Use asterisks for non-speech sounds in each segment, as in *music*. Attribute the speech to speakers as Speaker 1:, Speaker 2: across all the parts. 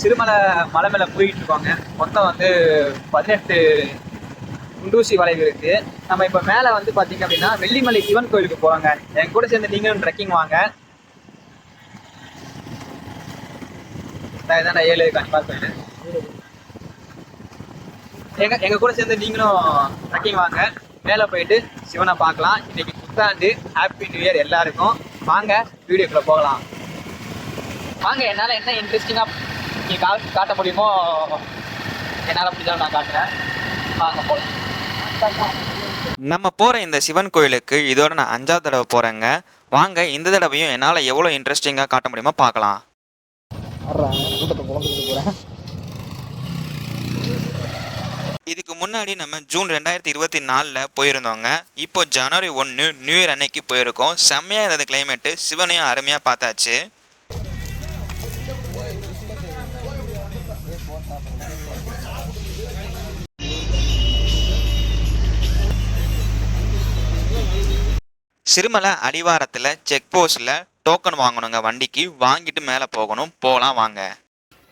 Speaker 1: சிறுமலை மலை மேலே போயிட்டு இருக்கோங்க. மொத்தம் வந்து பதினெட்டு குண்டூசி வளைவு இருக்கு. நம்ம இப்போ மேலே வந்து பார்த்தீங்க அப்படின்னா வெள்ளிமலை சிவன் கோயிலுக்கு போகிறாங்க என் கூட சேர்ந்து நீங்களும் ட்ரெக்கிங் வாங்க. இதான் ஏழு கண்டிப்பாக கோயில். எங்க எங்க கூட சேர்ந்து நீங்களும் ட்ரெக்கிங் வாங்க. மேலே போயிட்டு சிவனை பார்க்கலாம். இன்னைக்கு புத்தாண்டு ஹாப்பி நியூ இயர் எல்லாருக்கும். வாங்க வீடியோக்குள்ள போகலாம். வாங்க என்னால் என்ன இன்ட்ரெஸ்டிங்காக நீங்கள் கா காட்ட முடியுமோ? என்னால் முடிஞ்சாலும் நான் காட்டுறேன். வாங்க போகலாம்
Speaker 2: நம்ம போகிற இந்த சிவன் கோயிலுக்கு இதோட நான் அஞ்சாவது தடவை போகிறேங்க வாங்க இந்த தடவையும் என்னால் எவ்வளோ இன்ட்ரெஸ்டிங்காக காட்ட முடியுமோ பார்க்கலாம். இதுக்கு முன்னாடி நம்ம ஜூன் ரெண்டாயிரத்தி இருபத்தி நாலில் போயிருந்தோங்க. இப்போ ஜனவரி ஒன்று நியூ இயர் அன்னைக்கு போயிருக்கோம். செம்மையாக இருந்தது கிளைமேட்டு சிவனையும் அருமையாக பார்த்தாச்சு. சிறுமலை அடிவாரத்தில் செக் போஸ்ட்டில் டோக்கன் வாங்கணுங்க. வண்டிக்கு வாங்கிட்டு மேலே போகணும். போகலாம் வாங்க.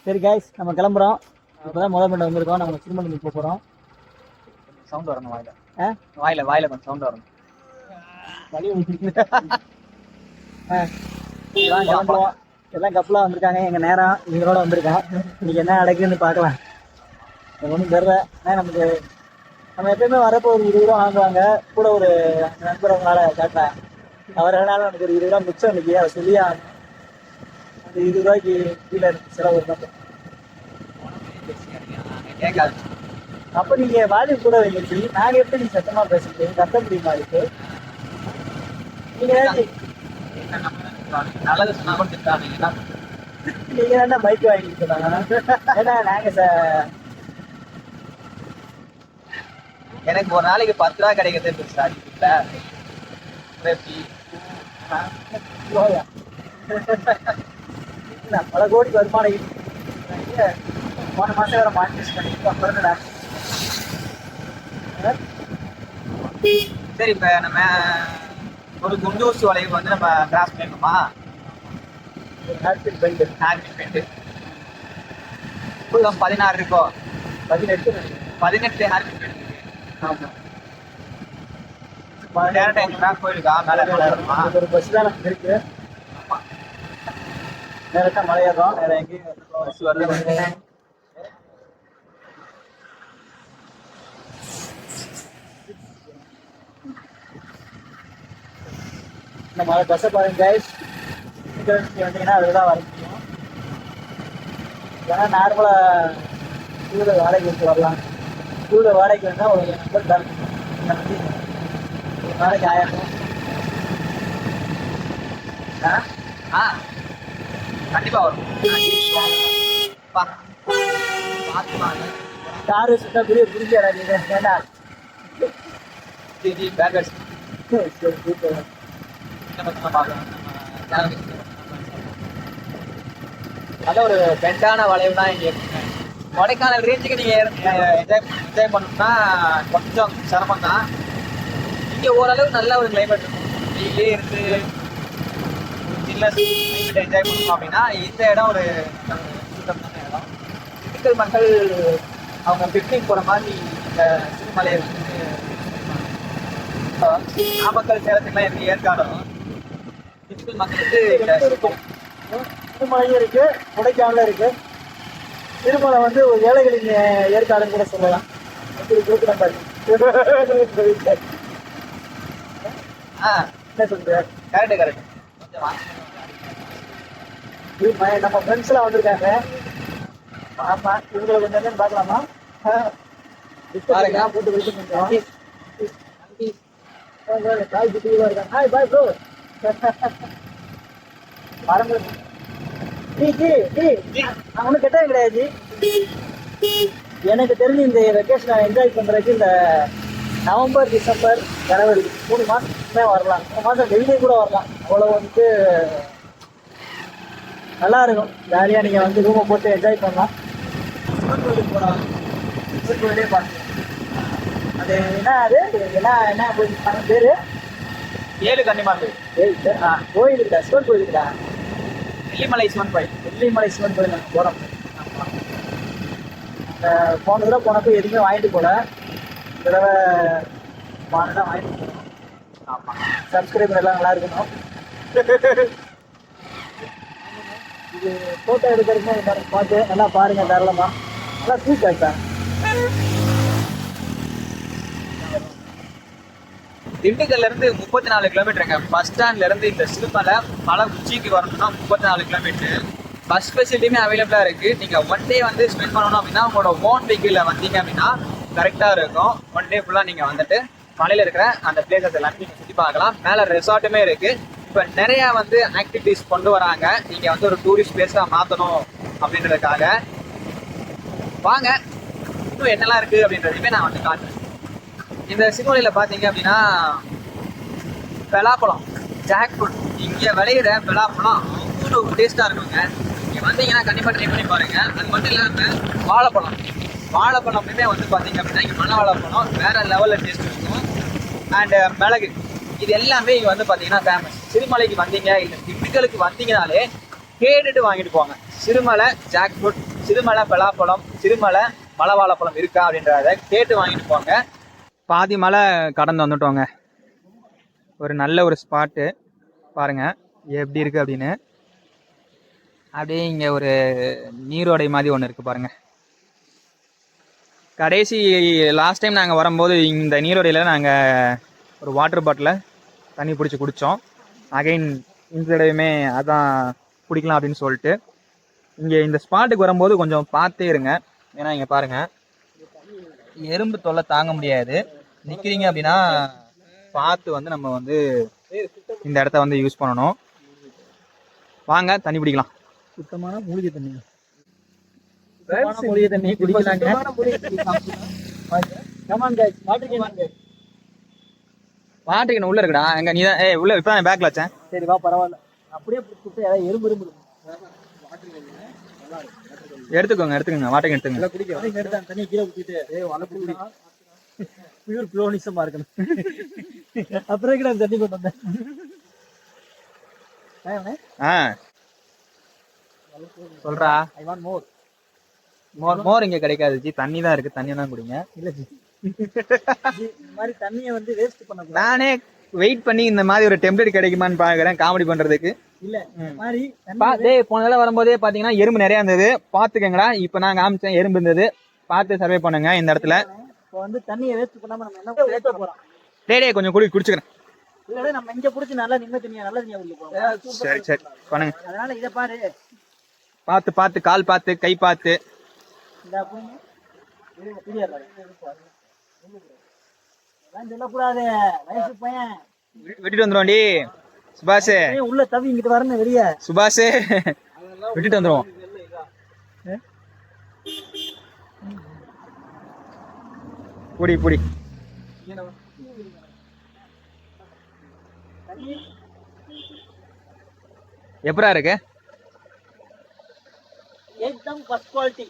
Speaker 3: சரி கைஸ் நம்ம கிளம்புறோம். இப்போதான் முதல் மண்டபம் வந்திருக்கோம். நம்ம திருமணம் போக போகிறோம்
Speaker 1: சவுண்ட் வரணும் வாயில.
Speaker 3: ஆ?
Speaker 1: வாயில வாயில கொஞ்சம் சவுண்ட் வரணும்.
Speaker 3: வழி *laughs* எல்லாம் கிளம்புவோம் எல்லாம் கப்பலாக வந்திருக்காங்க. எங்கள் நேரம் இவங்களோட வந்திருக்கோம் இன்னைக்கு என்ன நடக்குதுன்னு பார்க்கலாம். ஒன்றும் தெரியல. ஆனால் நமக்கு நம்ம எப்பயுமே வரப்போ ஒரு இருபது ரூபா வாங்குவாங்க. கூட ஒரு நண்பர் அவங்களால காட்டுறேன் அவர்களால நமக்கு ஒரு இருபது ரூபா மிச்சம் இன்னைக்கு. அதை ஆகணும். அந்த இருபது ரூபாய்க்கு கீழே எனக்கு செலவு
Speaker 1: கேட்காது
Speaker 3: அப்போ நீங்க வால்யூம் கூட வைங்க நாங்க எப்படி நீ சத்தமா பேசுறது? கத்த முடியுமா இருக்கு நீங்க
Speaker 1: நல்லது சொன்னா கூட திட்டாங்க என்ன
Speaker 3: மைக் வாங்கிட்டு சொன்னாங்க ஏன்னா நாங்க ச-
Speaker 1: எனக்கு ஒரு நாளைக்கு பத்து ரூபா கிடைக்கிறது எப்படி
Speaker 3: போயா. என்ன, பல கோடி வருமானம். போன மாசம் வேற மானிட்டேஷன் பண்ணிட்டு அப்புறம்?
Speaker 1: சரி இப்ப நம்ம ஒரு குண்டூசி வளைவு வந்து நம்ம கிராஸ் பண்ணிருக்கோமா
Speaker 3: ஹேர்பின் பெல்ட்
Speaker 1: ஹேண்ட் பெயிண்ட் ஃபுல்லும் பதினாறு இருக்கோ?
Speaker 3: பதினெட்டு.
Speaker 1: பதினெட்டு ஹேண்ட் பெயிண்ட்
Speaker 3: ஆமா
Speaker 1: கோயிலுக்கா
Speaker 3: ஒரு பஸ் மலையேறோம் வேற எங்கேயும் பஸ் வரல இந்த மலை பஸ்ஸை பாருங்க கைஸ் வந்தீங்கன்னா அதில் தான் வர முடியும் ஏன்னா நார்மலாக டூவில் வாடகை எடுத்து வரலாம் ஸ்கூலில் வாடகைக்கு வந்தால் ஒரு நம்பர் தரணும் ஒரு நாளைக்கு ஆயிரம்.
Speaker 1: ஆ? ஆ. கண்டிப்பா வரும். பா பார்த்து
Speaker 3: காரு சுத்தா பெரிய நீங்க ஏண்டா
Speaker 1: ஜி பேக்கர்ஸ்
Speaker 3: சரி சூப்பர்.
Speaker 1: ஒரு பெண்டான வளைவு தான் இங்கே கொடைக்கானல் ரேஞ்சுக்கு நீங்கள் என்ஜாய் என்ஜாய் பண்ணணும்னா கொஞ்சம் சிரமம் தான். இங்கே ஓரளவு நல்ல ஒரு கிளைமேட் இருக்கும். வெயிலே இருந்து சின்ன கிளைமேட் என்ஜாய் பண்ணணும் அப்படின்னா இந்த இடம் ஒரு சுத்தமான இடம். திண்டுக்கல் மக்கள் அவங்க பிக்னிக் போகிற மாதிரி இந்த வந்து நாமக்கல் சேலத்துக்குலாம் இருக்கு ஏற்காடும்? திண்டுக்கல் மக்களுக்கு
Speaker 3: இருக்கும் திருமலையும் இருக்கு. கொடைக்கானலும் இருக்கு. திருமலை வந்து ஒரு ஏழைகளின் ஏற்காடுன்னு கூட சொல்லலாம். கொடுக்குறேன் பாருங்க
Speaker 1: ஆ.
Speaker 3: என்ன சொல்ற
Speaker 1: கரெக்டு கரெக்ட்
Speaker 3: நம்ம ஃப்ரெண்ட்ஸ் எல்லாம் வந்திருக்காங்க. ஆமா இவங்களை கொஞ்சம் என்னன்னு பார்க்கலாமா?
Speaker 1: பாருங்க.
Speaker 3: போட்டு வைக்க கொஞ்சம் காய் குட்டிகளா இருக்காங்க ஹாய் பாய் ப்ரோ மரங்கள் ஒன்றும் கெட்டது கிடையாது. எனக்கு தெரிஞ்சு இந்த வெக்கேஷனை என்ஜாய் பண்ணுறதுக்கு இந்த நவம்பர் டிசம்பர் ஜனவரி மூணு மாதமே வரலாம். மூணு மாதம் வெளியே கூட வரலாம். அவ்வளோ வந்துட்டு நல்லா இருக்கும். ஜாலியாக நீங்கள் வந்து ரூமை போட்டு என்ஜாய் பண்ணலாம். சிவன் கோயிலுக்கு போகலாம் சிவன் கோயிலே பார்க்கலாம். அது என்ன அது? என்ன என்ன பேர்?
Speaker 1: ஏழு கன்னிமார்கள்
Speaker 3: சரி, ஆ கோயில் இருக்கா சிவன் கோயில் இருக்கா
Speaker 1: வெள்ளிமலை சிவன் கோயில்.
Speaker 3: வெள்ளிமலை சிவன் கோயில் நாங்கள் போகிறோம் போன தடவை போனப்போ எதுவுமே வாங்கிட்டு போல. இந்த தடவை வாங்கினா வாங்கிட்டு போகணும்
Speaker 1: ஆமாம்
Speaker 3: சப்ஸ்கிரைபர் எல்லாம் நல்லா இருக்கணும். இது ஃபோட்டோ எடுக்கிறதுக்கு பார்த்து நல்லா பாருங்கள் தாராளமாக நல்லா ஸ்வீட் ஆயிட்டா
Speaker 1: திண்டுக்கல்ல இருந்து முப்பத்தி நாலு கிலோமீட்டருங்க பஸ் ஸ்டாண்ட்ல இருந்து இந்த சிறுமலை மலை உச்சிக்கு வரணும்னா முப்பத்தி நாலு கிலோமீட்டர் பஸ் ஃபெசிலிட்டியுமே அவைலபிளா இருக்கு. நீங்க ஒன் டே வந்து ஸ்பெண்ட் பண்ணணும் அப்படின்னா உங்களோட ஓன் வெஹிக்கிள்ல வந்தீங்க அப்படின்னா கரெக்டா இருக்கும். ஒன் டே ஃபுல்லா நீங்க வந்துட்டு மலையில இருக்கிற அந்த பிளேசஸ் எல்லாமே நீங்க சுத்தி பார்க்கலாம். மேல ரெசார்ட்டுமே இருக்கு. இப்ப நிறைய வந்து ஆக்டிவிட்டிஸ் கொண்டு வராங்க. நீங்க வந்து ஒரு டூரிஸ்ட் பிளேஸா மாத்தணும் அப்படின்றதுக்காக. வாங்க. இன்னும் என்னெல்லாம் இருக்கு அப்படின்றதையுமே நான் வந்து காட்டுறேன். இந்த சிறுமலையில் பார்த்தீங்க அப்படின்னா பலாப்பழம் ஜாக் இங்கே விளையிற பலாப்பழம் அவ்வளோ டேஸ்ட்டாக இருக்குங்க. இங்கே வந்தீங்கன்னா கண்டிப்பாக ட்ரை பண்ணி பாருங்கள் அது மட்டும் இல்லாமல் வாழைப்பழம். வாழைப்பழமுமே வந்து பார்த்தீங்க அப்படின்னா இங்கே மலை வாழைப்பழம் வேறு லெவலில் டேஸ்ட் இருக்கும். அண்டு மிளகு. இது எல்லாமே இங்கே வந்து பார்த்தீங்கன்னா ஃபேமஸ் சிறுமலைக்கு வந்தீங்க இல்லை திண்டுக்கலுக்கு வந்தீங்கனாலே கேட்டுட்டு வாங்கிட்டு போங்க. சிறுமலை ஜாக் சிறுமலை பலாப்பழம் சிறுமலை மலை வாழைப்பழம் இருக்கா அப்படின்றத கேட்டு வாங்கிட்டு போங்க. பாதி மலை கடந்து வந்துட்டோங்க. ஒரு நல்ல ஒரு ஸ்பாட்டு பாருங்கள் எப்படி இருக்குது அப்படின்னு. அப்படியே இங்கே ஒரு நீரோடை மாதிரி ஒன்று இருக்குது பாருங்கள் கடைசி லாஸ்ட் டைம் நாங்கள் வரும்போது இந்த நீரோடையில் நாங்கள் ஒரு வாட்டர் பாட்டிலில் தண்ணி பிடிச்சி குடித்தோம் அகைன் இந்த தடவையுமே அதான் குடிக்கலாம் அப்படின்னு சொல்லிட்டு. இங்கே இந்த ஸ்பாட்டுக்கு வரும்போது கொஞ்சம் பார்த்தே இருங்க. ஏன்னா இங்கே பாருங்கள் எறும்பு தொல்லை தாங்க முடியாது. நிற்கிறீங்க அப்படின்னா பார்த்து வந்து நம்ம வந்து இந்த இடத்த வந்து யூஸ் பண்ணணும். வாங்க தண்ணி பிடிக்கலாம்
Speaker 3: சுத்தமான மூலிகை தண்ணி. மூலிகை தண்ணி குடிக்கலாங்க. Come on guys water can
Speaker 1: water உள்ள இருக்குடா. எங்க நீ தான் ஏய் உள்ள இப்போ தான் பேக்கில் வச்சேன்.
Speaker 3: சரி வா பரவாயில்ல. அப்படியே பிடிச்சி ஏதாவது எறும்பு எறும்பு.
Speaker 1: எடுத்துக்கோங்க எடுத்துக்கோங்க. வாட்டர் எடுத்துக்கோங்க.
Speaker 3: பியூர் ப்ளோனிசமா இருக்கணும் அப்புறம் நான் தண்ணி கொண்டு வந்தேன்
Speaker 1: சொல்றா.
Speaker 3: ஐ வாண்ட் மோர்
Speaker 1: மோர் மோர் இங்க கிடைக்காது. ஜி தண்ணி தான் இருக்கு. தண்ணி தான் குடிங்க.
Speaker 3: இல்ல ஜி. இந்த மாதிரி தண்ணியை வந்து வேஸ்ட் பண்ணக்கூடாது.
Speaker 1: நானே வெயிட் பண்ணி இந்த மாதிரி ஒரு டெம்ப்ளேட் கிடைக்குமான்னு பாக்குறேன் காமெடி பண்றதுக்கு.
Speaker 3: இல்ல மாதிரி தண்ணி
Speaker 1: பா டேய் போன தடவை வரும்போதே பாத்தீங்கன்னா எறும்பு நிறைய இருந்தது. பாத்துக்கங்கடா இப்போ நான் காமிச்சேன். எறும்பு இருந்தது. பார்த்து சர்வே பண்ணுங்க இந்த இடத்துல.
Speaker 3: இப்போ வந்து தண்ணியை வேஸ்ட் பண்ணாம நம்ம என்ன வேஸ்ட் போறோம்?
Speaker 1: டேய் கொஞ்சம் குடி குடிச்சுக்கிறேன்
Speaker 3: இல்ல நம்ம இங்க புடிச்சு நல்லா நிம்ம தண்ணியா நல்ல தண்ணியா போறோம்.
Speaker 1: சரி சரி பண்ணுங்க.
Speaker 3: அதனால இத பாரு.
Speaker 1: பார்த்து பார்த்து கால் பார்த்து கை பார்த்து.
Speaker 3: இந்த சொல்லக்கூடாது. வயசு பையன்.
Speaker 1: விட்டு- விட்டுட்டு வந்துருவோம்டி சுபாஷ்.
Speaker 3: பையன் உள்ள தவி இங்கிட்டு வரணும் வெளிய.
Speaker 1: சுபாஷ். விட்டுட்டு வந்துருவோம். பிடி பிடி. எப்படா இருக்கு?
Speaker 3: எக்தம் ஃபர்ஸ்ட் குவாலிட்டி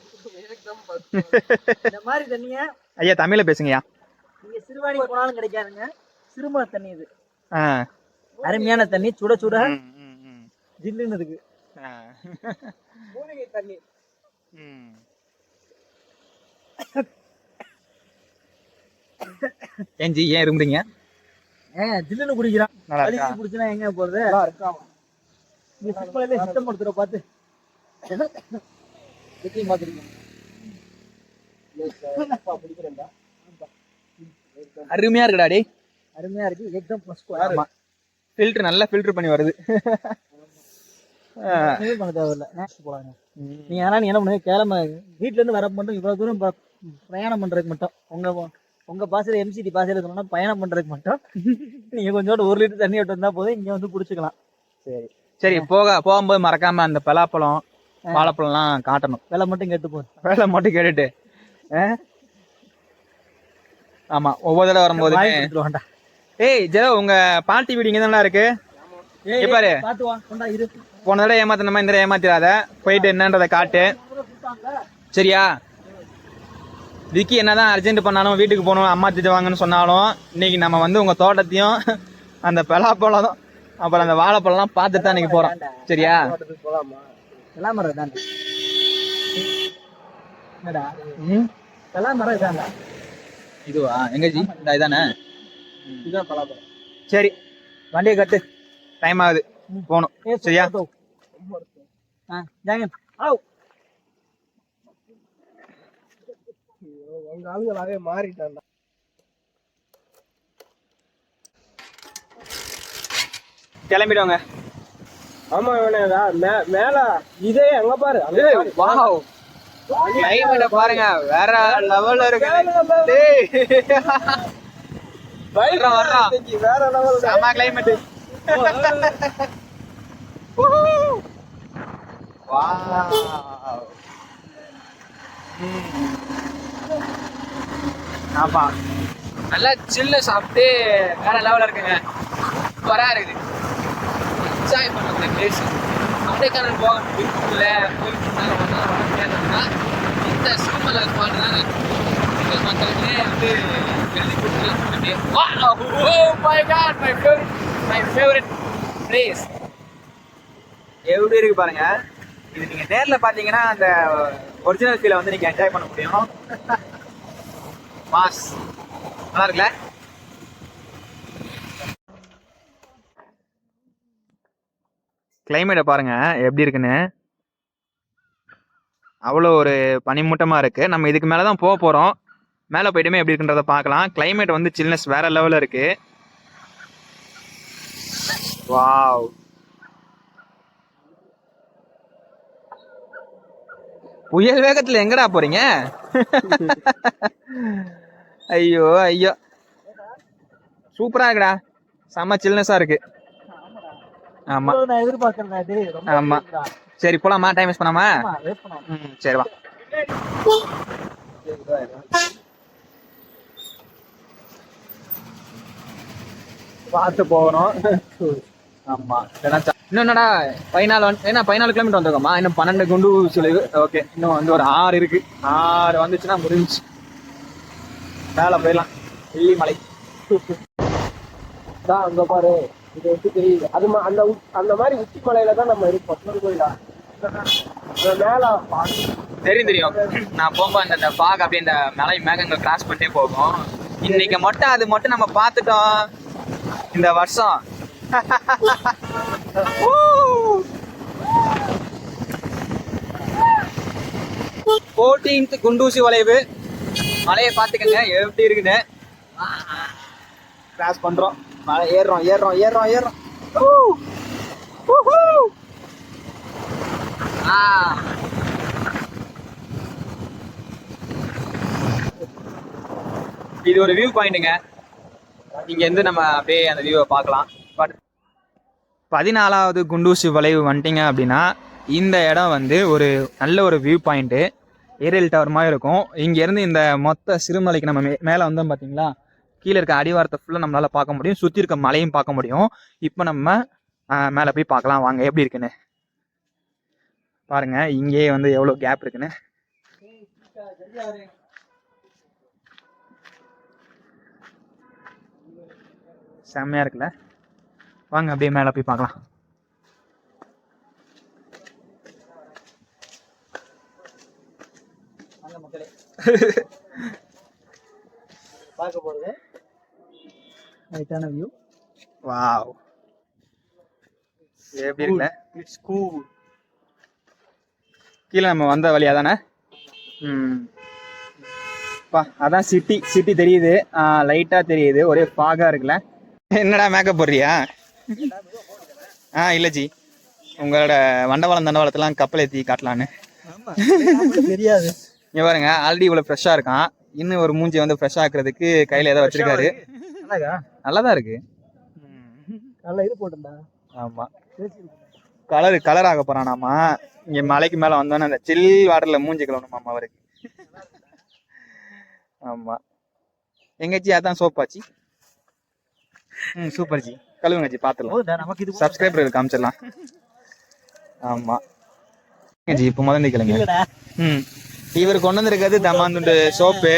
Speaker 3: எக்தம் இந்த மாதிரி தண்ணிய
Speaker 1: ஐயா தமிழ்ல பேசுங்கயா
Speaker 3: நீங்க சிறுவாணி போனாலும் கிடைக்காதுங்க. சிறுமண தண்ணி இது. அருமையான தண்ணி சுட சுட ஜில்லுன்னு இருக்கு மூலிகை தண்ணி.
Speaker 1: ம். ஏன் ஜி ஏன் இருமுறீங்க
Speaker 3: ஏன் ஜில்லுன்னு குடிக்கிறான்.
Speaker 1: நல்லா
Speaker 3: குடிச்சுனா எங்க போறது? நீ சிப்பலையில சித்தம் படுத்துற பார்த்து எத்தையும் பார்த்துருக்கீங்க
Speaker 1: அருமையா இருக்குடா டேய்.
Speaker 3: அருமையா இருக்கு. எக்ஸாம் ப்ளஸ்
Speaker 1: ஆமா. ஃபில்டர் நல்லா ஃபில்டர் பண்ணி வருது.
Speaker 3: பண்ண தேவையில்ல. நேக்ஸ்ட் போலாங்க. நீங்க ஆனா நீ என்ன பண்ணுங்க கிளம்ப வீட்ல இருந்து வர மட்டும் இவ்வளவு தூரம் பிரயாணம் பண்றதுக்கு மட்டும். உங்க உங்க பாசையில எம்சிடி பாசையில சொன்னா பயணம் பண்றதுக்கு மட்டும் நீங்க கொஞ்சோண்டு ஒரு லிட்டர் தண்ணி விட்டு வந்தா போதும். இங்க வந்து புடிச்சுக்கலாம்
Speaker 1: சரி. சரி போக போகும்போது மறக்காம அந்த பலாப்பழம் வாழைப்பழம்லாம் காட்டணும்.
Speaker 3: விலை மட்டும் கெட்டு போகுது
Speaker 1: வேலை மட்டும் கேட்டுட்டு? ஆமா ஒவ்வொரு தடவை வரும்போது ஏய் ஜெரோ உங்க பாட்டி வீடு இங்க தானே இருக்கு? பாரு. போன தடவை ஏமாத்தின மாதிரி இந்த ஏமாத்திராத போயிட்டு என்னன்றதை காட்டு. சரியா? விக்கி என்னதான் அர்ஜென்ட் பண்ணாலும் வீட்டுக்கு போகணும் அம்மா திட்டுவாங்கன்னு சொன்னாலும் இன்னைக்கு நம்ம வந்து உங்க தோட்டத்தையும் அந்த பலாப்பழம் அப்புறம் அந்த வாழைப்பழம்லாம் பார்த்துட்டு தான் இன்னைக்கு போறோம். சரியா?
Speaker 3: தானே
Speaker 1: இதுவா? எங்க ஜி? இந்த இதானே?
Speaker 3: இதுதான் பலாப்பழம்
Speaker 1: சரி வண்டியை கட்டு. டைம் ஆகுது. போகணும். சரியா?
Speaker 3: ஆ ஜாங்க ஆவ் உங்க ஆளுங்களாவே மாறிட்டாங்க.
Speaker 1: கிளம்பிடுவாங்க.
Speaker 3: ஆமா இவனேடா மேல இதே எங்க பாரு
Speaker 1: வாவ் கிளைமேட்ட பாருங்க வேற லெவல்ல *laughs* இருக்கு வர்றான்.
Speaker 3: வேற லெவல்
Speaker 1: செம கிளைமேட் ஆமா நல்லா சில்லு சாப்பிட்டு வேற லெவலில் இருக்குங்க. சூப்பராக இருக்குது. என்ஜாய் பண்ண பிளேஸ் கொடைக்கானல் போக முடியல போயிட்டு இந்த சூப்பர்ல பாடுறாங்க மக்களுமே வந்து எழுதி கொடுத்துருக்காங்க ஓ my god my favourite my favourite place எப்படி இருக்கு பாருங்க. இது நீங்கள் நேரில் பார்த்தீங்கன்னா அந்த ஒரிஜினல் ஃபீலை வந்து நீங்கள் என்ஜாய் பண்ண முடியும். *laughs* பாஸ். நல்லா இருக்குல்ல கிளைமேட்டை பாருங்க எப்படி இருக்குன்னு. அவ்வளோ ஒரு பனிமூட்டமாக இருக்குது நம்ம இதுக்கு மேலே தான் போக போகிறோம் மேலே போயிட்டுமே எப்படி இருக்குன்றத பார்க்கலாம். கிளைமேட் வந்து சில்னஸ் வேறு லெவலில் இருக்குது வாவ் புயல் வேகத்தில் எங்கடா போறீங்க? ஐயோ ஐயோ. சூப்பரா இருக்குடா. செம்ம சில்னஸா இருக்கு. ஆமா. ஆமா. சரி போலாமா? டைம் வேஸ்ட் பண்ணாமா ம் சரி வா. பார்த்து போகணும். ஆமா. இன்னும் என்னடா பதினாலு வந்து ஏன்னா பதினாலு கிலோமீட்டர் வந்திருக்கோமா? இன்னும் பன்னெண்டு குண்டு சுழிவு ஓகே இன்னும் வந்து ஒரு ஆறு இருக்கு. ஆறு வந்துச்சுன்னா முடிஞ்சு மேலே போயிடலாம். வெள்ளிமலை *laughs*
Speaker 3: தான் அங்க பாரு. இது எப்படி தெரியுது. அது அந்த அந்த மாதிரி உச்சி மலையில தான் நம்ம இருக்கோம். கோயிலா? மேல
Speaker 1: தெரியும் தெரியும். நான் போகும்போது அந்த பாக் அப்படியே இந்த மலை மேகங்கள் கிராஸ் பண்ணிட்டே போகும். இன்னைக்கு மட்டும் அது மட்டும் நம்ம பார்த்துட்டோம். இந்த வருஷம். ஃபோர்டீன்த் குண்டூசி வளைவு. மலையை பார்த்துக்கங்க எப்படி இருக்குன்னு. கிராஸ் பண்ணுறோம் மலை ஏறுறோம் ஏறுறோம் ஏறுறோம் ஏறுறோம். ஆ. இது ஒரு வியூ பாயிண்ட்டுங்க இங்கேருந்து நம்ம அப்படியே அந்த வியூவை பார்க்கலாம். பதினாலாவது குண்டூசி வளைவு வந்துட்டீங்க அப்படின்னா இந்த இடம் வந்து ஒரு நல்ல ஒரு வியூ பாயிண்ட்டு ஏரியல் டவர் மாதிரி இருக்கும். இங்கேருந்து இந்த மொத்த சிறுமலைக்கு நம்ம மே மேலே வந்தோம் பார்த்தீங்களா? கீழே இருக்க அடிவாரத்தை ஃபுல்லாக நம்மளால் பார்க்க முடியும். சுற்றி இருக்க மலையும் பார்க்க முடியும். இப்போ நம்ம மேலே போய் பார்க்கலாம். வாங்க எப்படி இருக்குன்னு. பாருங்கள் இங்கேயே வந்து எவ்வளோ கேப் இருக்குன்னு. செம்மையாக இருக்குல்ல? வாங்க அப்படியே மேலே போய் பார்க்கலாம். *laughs*
Speaker 3: பார்க்க போறது ரைட்டான வியூ
Speaker 1: வாவ். எப்படி இருக்குல்ல?
Speaker 3: இட்ஸ் கூல்
Speaker 1: கீழே நம்ம வந்த வழியா தானே? ம். பா அதான் சிட்டி சிட்டி தெரியுது. லைட்டா தெரியுது. ஒரே ஃபாகா இருக்குல்ல. என்னடா மேக்கப் போடுறியா? ஆ இல்லை ஜி. உங்களோட வண்டவாளம் தண்டவாளத்தெல்லாம் கப்பல் ஏற்றி காட்டலான்னு.
Speaker 3: தெரியாது.
Speaker 1: இங்க பாருங்க ஆல்ரெடி இவ்வளோ ஃப்ரெஷ்ஷாக இருக்கான். இன்னும் ஒரு மூஞ்சி வந்து ஃப்ரெஷ் ஆக்குறதுக்கு கையில் ஏதோ வச்சிருக்காரு. நல்லா தான் இருக்கு.
Speaker 3: நல்ல இது போட்டுண்டா
Speaker 1: ஆமாம் கலர் கலர் ஆக போறானாமா இங்க மலைக்கு மேல வந்தோன்னே அந்த சில் வாட்டர்ல மூஞ்சி கழுவணுமாமா அவருக்கு? ஆமா. எங்கச்சி அதான் சோப்பாச்சி ம் சூப்பர் ஜி. கழுவுங்க ஜி பாத்துலாம்
Speaker 3: நமக்கு இது
Speaker 1: சப்ஸ்கிரைபர் காமிச்சிடலாம். ஆமா. ஜி இப்போ முதந்தி கிளம்பி
Speaker 3: இல்லடா.
Speaker 1: ம். இவர் கொண்டு வந்திருக்கிறது தம்மாந்துண்டு சோப்பு.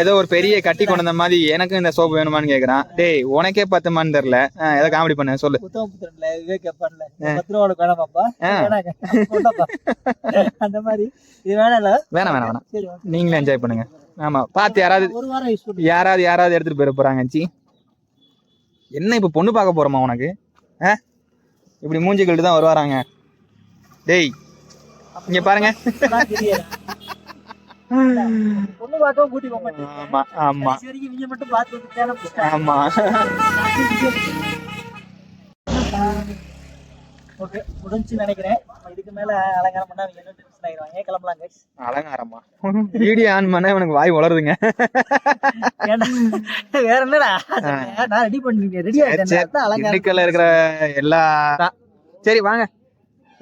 Speaker 1: ஏதோ ஒரு பெரிய கட்டி கொண்டு வந்த மாதிரி எனக்கும் இந்த சோப்பு வேணுமான்னு கேக்குறான். டேய் உனக்கே பத்துமான்னு தெரியல. ஏதோ காமெடி பண்ண சொல்லு.
Speaker 3: பத்து. அந்த மாதிரி. இது
Speaker 1: வேணாம் வேணாம் வேணாம். நீங்களும் என்ஜாய் பண்ணுங்க. ஆமா பார்த்து யாராவது யாராவது யாராவது எடுத்துட்டு போயிட போறாங்க சி என்ன இப்ப பொண்ணு பார்க்க போறோமா உனக்கு? ஆ? இப்படி மூஞ்சி கழிட்டு தான் வருவாராங்க. டேய் இங்க பாருங்க.
Speaker 3: பொண்ணு பார்க்கவும் கூட்டி போக மாட்டேன்.
Speaker 1: ஆமா ஆமா.
Speaker 3: இவங்க மட்டும் பார்த்து.
Speaker 1: ஆமா. *laughs*
Speaker 3: ஓகே நினைக்கிறேன். இதுக்கு மேல அலங்காரம் பண்ணா அவங்க என்ன கிளம்பலாம்.
Speaker 1: அலங்காரமா? வீடியோ ஆன் பண்ண எனக்கு வாய் வளருதுங்க
Speaker 3: வேற என்னடா? நான் ரெடி பண்ணிருக்கேன். ரெடி ஆயிட்டேன். அதான் அலங்காரம்
Speaker 1: திண்டுக்கல்ல இருக்கிற எல்லா சரி வாங்க.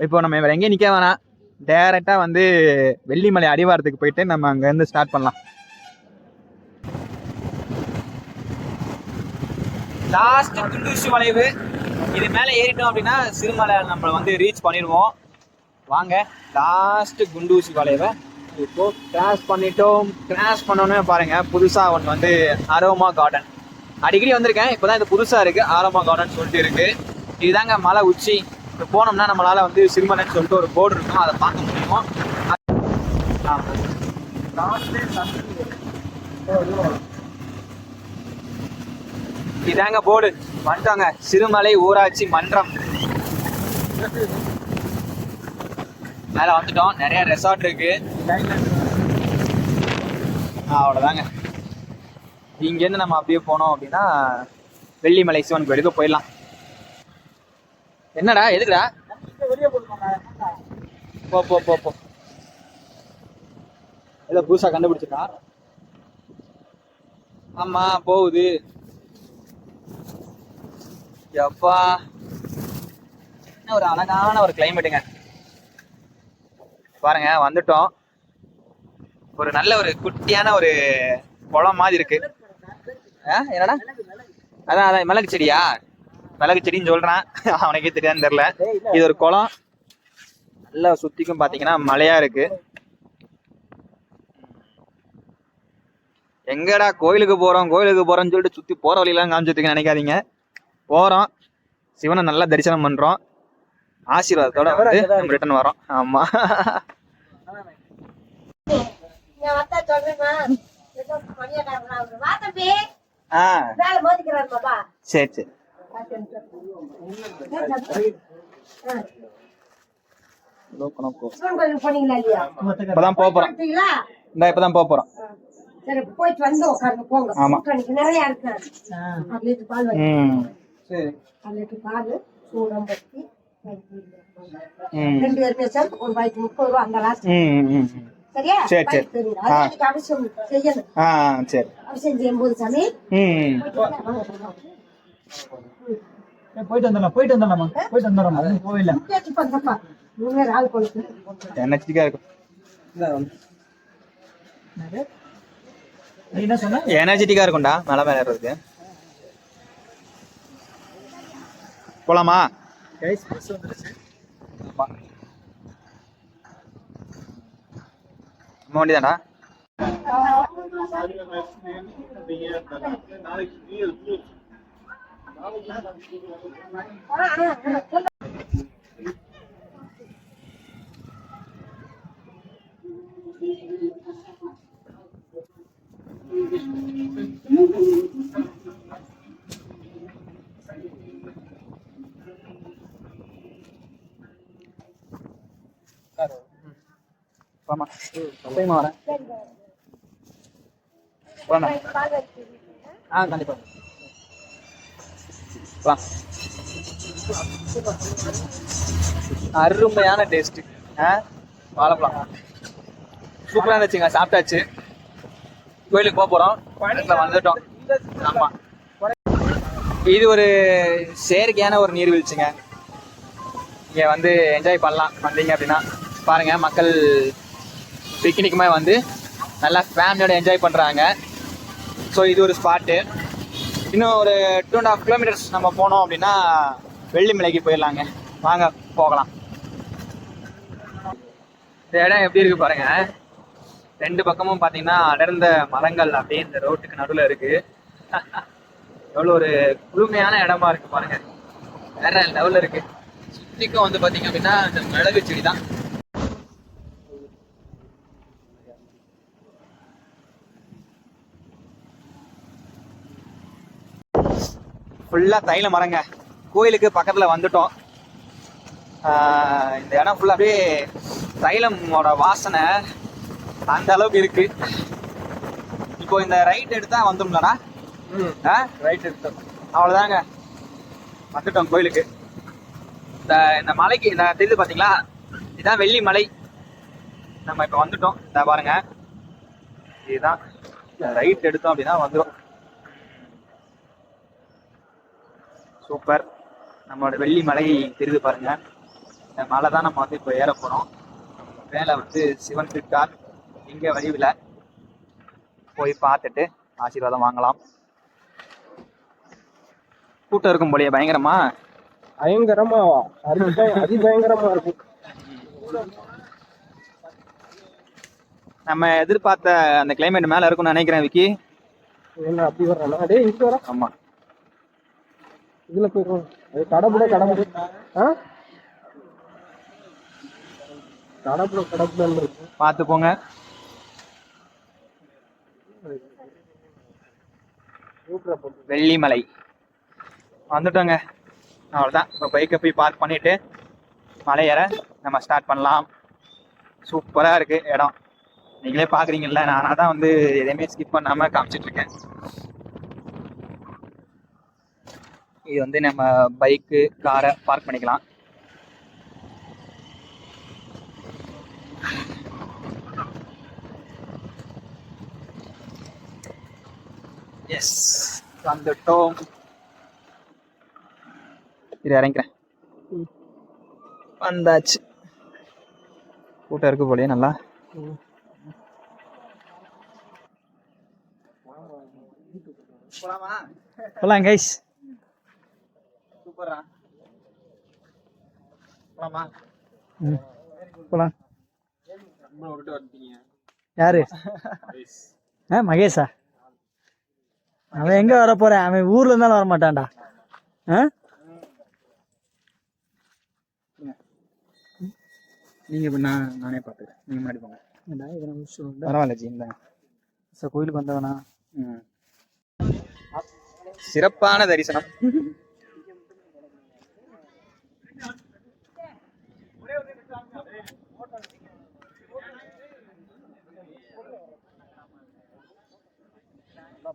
Speaker 1: இப்போ நம்ம வேற எங்கேயும் நிக்க வேணாம். டைரக்டா வந்து வெள்ளிமலை அடிவாரத்துக்கு போயிட்டு நம்ம அங்க இருந்து ஸ்டார்ட் பண்ணலாம் லாஸ்ட் குண்டூசி வளைவு. இது மேலே ஏறிட்டோம் அப்படின்னா சிறுமலை நம்ம வந்து ரீச் பண்ணிடுவோம். வாங்க லாஸ்ட் குண்டூசி வளைவை இப்போ கிராஸ் பண்ணிட்டோம். கிராஸ் பண்ணோன்னே பாருங்க புதுசாக ஒன்று வந்து அரோமா கார்டன் அடிக்கடி வந்திருக்கேன் இப்போதான் இது புதுசாக இருக்குது ஆரோமா கார்டன் சொல்லிட்டு இருக்கு. இதுதாங்க மலை உச்சி. இப்போ போனோம்னா நம்மளால் வந்து சிறுமலைன்னு சொல்லிட்டு ஒரு போர்டு இருக்கும் அதை பார்க்க முடியும். லாஸ்ட்டு இதாங்க போர்டு வந்துட்டாங்க. சிறுமலை ஊராட்சி மன்றம். மேலே வந்துட்டோம். நிறைய ரெசார்ட் இருக்கு. அவ்வளோதாங்க இங்கேருந்து நம்ம அப்படியே போனோம் அப்படின்னா வெள்ளிமலை சிவன் கோயிலுக்கு போயிடலாம். என்னடா எதுக்குடா?
Speaker 3: வெளியே
Speaker 1: போ போ போ போ. ஏதோ புதுசாக கண்டுபிடிச்சிட்டா ஆமாம் போகுது. எப்பா? என்ன ஒரு அழகான ஒரு கிளைமேட்டுங்க பாருங்க வந்துட்டோம். ஒரு நல்ல ஒரு குட்டியான ஒரு குளம் மாதிரி இருக்கு. ஆ, என்னடா? அதான் அதான் மிளகு செடியா? மிளகு செடின்னு சொல்றான். அவனுக்கே தெரியாதுன்னு தெரியல. இது ஒரு குளம். நல்லா சுத்திக்கும் பாத்தீங்கன்னா மலையா இருக்கு. எங்கடா கோயிலுக்கு போறோம் கோயிலுக்கு போறோம்னு சொல்லிட்டு சுத்தி போற வழியெல்லாம் காமிச்சிட்டு நினைக்காதீங்க. போறோம் சிவனை நல்லா தரிசனம் பண்றோம் ஆசீர்வாதத்தோட வந்து நம்ம ரிட்டர்ன் வரோம் ஆமா
Speaker 4: நான் வந்தா சொல்றேம்மா. ஏதோ மணியக்காரனா அவரு. வா தம்பி.
Speaker 1: ஆ
Speaker 4: வேலை மோதிக்கிறாரு பாப்பா.
Speaker 1: சரி சரி? இப்பதான் போக போறோம்
Speaker 4: போயிட்டீங்களா?
Speaker 1: இந்த இப்பதான் போக போறோம்
Speaker 4: சரி போயிட்டு வந்து உட்காருங்க போங்க
Speaker 1: ஆமா.
Speaker 4: உட்காருங்க. நிறைய இருக்கு லிட்டர் பால்
Speaker 1: சரி
Speaker 4: சூடம் பத்தி
Speaker 1: ம்.
Speaker 4: ரெண்டு பேருமே சேர்த்து ஒரு பாய்க்கு முப்பது ரூபா அந்த லாஸ்ட் சரியா?
Speaker 1: சரி, சரி.
Speaker 4: அவசியம் செய்யணும்.
Speaker 1: ஆ சரி.
Speaker 4: அவசியம் செய்யும்போது சாமி.
Speaker 1: ம்
Speaker 3: போயிட்டு வந்துடலாம் போயிட்டு வந்துடலாமா போயிட்டு வந்துடுறோம் கோவில்ல
Speaker 4: மூணு பேர் ஆள் கொழுக்கு
Speaker 1: எனர்ஜிட்டிக்கா இருக்கும்.
Speaker 3: என்ன சொன்ன?
Speaker 1: எனர்ஜெட்டிக்கா இருக்கும்டா. மலை மேல ஏறுறதுக்கு போலாமா?
Speaker 3: கைஸ் பஸ் வந்துருச்சு.
Speaker 1: நம்ம வண்டிதான்டா. ஆமா வரேன் ஆ கண்டிப்பா வா அருமையான டேஸ்ட் ஆ? வாழைப்பழம். சூப்பரா இருந்துச்சுங்க சாப்பிட்டாச்சு. கோயிலுக்கு போக போறோம். வந்துட்டோம். ஆமா. இது ஒரு செயற்கையான ஒரு நீர்வீழ்ச்சிங்க. இங்க வந்து என்ஜாய் பண்ணலாம். வந்தீங்க அப்படின்னா பாருங்க மக்கள் பிக்னிக்குமே வந்து நல்லா ஃபேமிலியோட என்ஜாய் பண்ணுறாங்க ஸோ இது ஒரு ஸ்பாட்டு இன்னும் ஒரு டூ அண்ட் ஹாஃப் கிலோமீட்டர்ஸ் நம்ம போனோம் அப்படின்னா வெள்ளிமலைக்கு போயிடலாங்க. வாங்க போகலாம். இந்த இடம் எப்படி இருக்கு பாருங்க. ரெண்டு பக்கமும் பார்த்தீங்கன்னா அடர்ந்த மரங்கள் அப்படியே இந்த ரோட்டுக்கு நடுவில் இருக்கு. எவ்வளோ ஒரு குளுமையான இடமா இருக்கு பாருங்க. வேற லெவலில் இருக்கு. சுத்திக்கும் வந்து பார்த்தீங்க அப்படின்னா இந்த மிளகு செடி தான். ஃபுல்லா தைல மரங்க கோயிலுக்கு பக்கத்துல வந்துட்டோம். இந்த இடம் ஃபுல்லா அப்படியே தைலமோட வாசனை அந்த அளவுக்கு இருக்கு. இப்போ இந்த ரைட் எடுத்தா வந்துடும்லடா ரைட் எடுத்தோம். அவ்வளவுதாங்க. வந்துட்டோம் கோயிலுக்கு. இந்த இந்த மலைக்கு இந்த தெரியுது பாத்தீங்களா? இதுதான் வெள்ளி மலை. நம்ம இப்ப வந்துட்டோம். இந்த பாருங்க. இதுதான். ரைட் எடுத்தோம் அப்படின்னா வந்துடும் சூப்பர். நம்மளோட வெள்ளி மலை தெரியுது பாருங்க. இந்த மலை தான் நம்ம வந்து இப்போ ஏற போறோம். மேலே வந்து சிவன் இருக்கார் இங்கே வடிவில் போய் பார்த்துட்டு ஆசீர்வாதம் வாங்கலாம். கூட்டம் இருக்கும் போலயே பயங்கரமா.
Speaker 2: பயங்கரமா அதிபயங்கரமா இருக்கும்.
Speaker 1: நம்ம எதிர்பார்த்த அந்த கிளைமேட் மேல இருக்கும்னு நினைக்கிறேன் விக்கி.
Speaker 2: அப்படி வர்றா டேய் இங்க வர
Speaker 1: ஆமா.
Speaker 2: இதுல போயிடுவோம் அது கடப்புட கடப்புட. ஆ? கடப்புட கடப்புட இருக்கு.
Speaker 1: பார்த்து வெள்ளிமலை. வந்துட்டோங்க. அவ்வளோதான் இப்போ பைக்கை போய் பார்க் பண்ணிட்டு மலை ஏற நம்ம ஸ்டார்ட் பண்ணலாம். சூப்பராக இருக்கு இடம். நீங்களே பார்க்குறீங்கல்ல நானாக தான் வந்து எதையுமே ஸ்கிப் பண்ணாமல் காமிச்சிட்டு இருக்கேன். இது வந்து நம்ம பைக்கு காரை பார்க் பண்ணிக்கலாம். எஸ் வந்துட்டோம். இது இறங்கிறேன். வந்தாச்சு. கூட்டம் இருக்கு போலயே நல்லா?
Speaker 2: போலாம்? கைஸ்
Speaker 1: சூப்பரா போலாமா?
Speaker 2: யாரு? ஆ மகேஷா? அவன் எங்க வர போறான்? அவன் ஊர்ல இருந்தாலும் வர மாட்டான்டா. ஆ?
Speaker 1: நீங்க இப்ப நான் நானே பார்த்துக்கிறேன். நீங்க முன்னாடி போங்க. பரவாயில்ல ஜி இந்த.
Speaker 2: சார் கோயிலுக்கு வந்தவனா?
Speaker 1: ம். சிறப்பான தரிசனம்.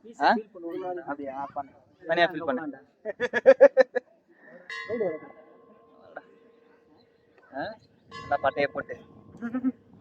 Speaker 1: அப்படியா? பண்ணு. தனியா ஃபீல் பண்ணு? நல்லா பட்டையை போட்டு. *laughs*